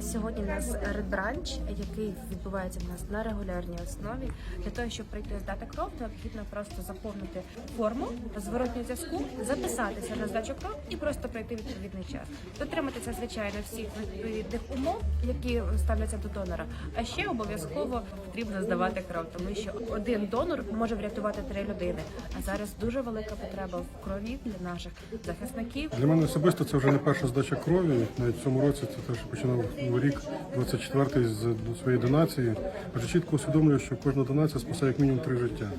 Сьогодні у нас Branch, який відбувається в нас на регулярній основі. Для того, щоб прийти здати кров, необхідно просто заповнити форму зворотнього зв'язку, записатися на здачу кров і просто пройти відповідний час. Дотриматися, звичайно, всіх відповідних умов, які ставляться до донора. А ще обов'язково потрібно здавати кров, тому що один донор може врятувати три людини. А зараз дуже велика потреба в крові для наших захисників. Для мене особисто це вже не перша здача крові. Навіть в цьому році це теж починав новий рік 24-й з своєї донації. Адже чітко усвідомлюю, що кожна донація спасає як мінімум три життя.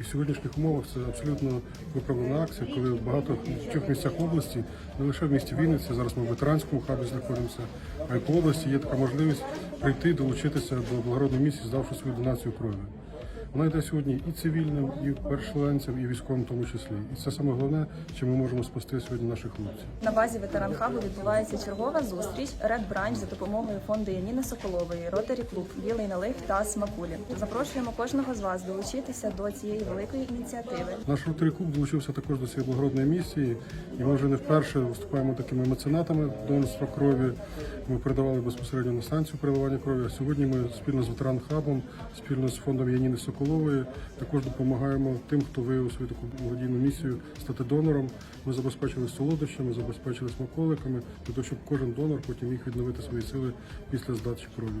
І в сьогоднішніх умовах це абсолютно виправдана акція, коли в багато в місцях області, не лише в місті Вінниці, зараз ми в ветеранському хабі знаходимося, а й по області є така можливість прийти, долучитися до благородної місії, здавши свою донацію крові. Вона йде сьогодні і цивільним, і переселенцям, і військовим в тому числі. І це саме головне, чим ми можемо спасти сьогодні наших хлопців. На базі ветеран хабу відбувається чергова зустріч Red Branch за допомогою фонду Яніни Соколової, Ротарі Клуб, Білий налив та Смакулі. Запрошуємо кожного з вас долучитися до цієї великої ініціативи. Наш ротарі клуб долучився також до цієї благородної місії, і ми вже не вперше виступаємо такими меценатами донорства крові. Ми передавали безпосередньо на станцію переливання крові. А сьогодні ми спільно з ветеран хабом, спільно з фондом Яніни Соколової, також допомагаємо тим, хто виявив свою таку благодійну місію стати донором. Ми забезпечили солодощами, забезпечили смаколиками для того, щоб кожен донор потім міг відновити свої сили після здачі крові.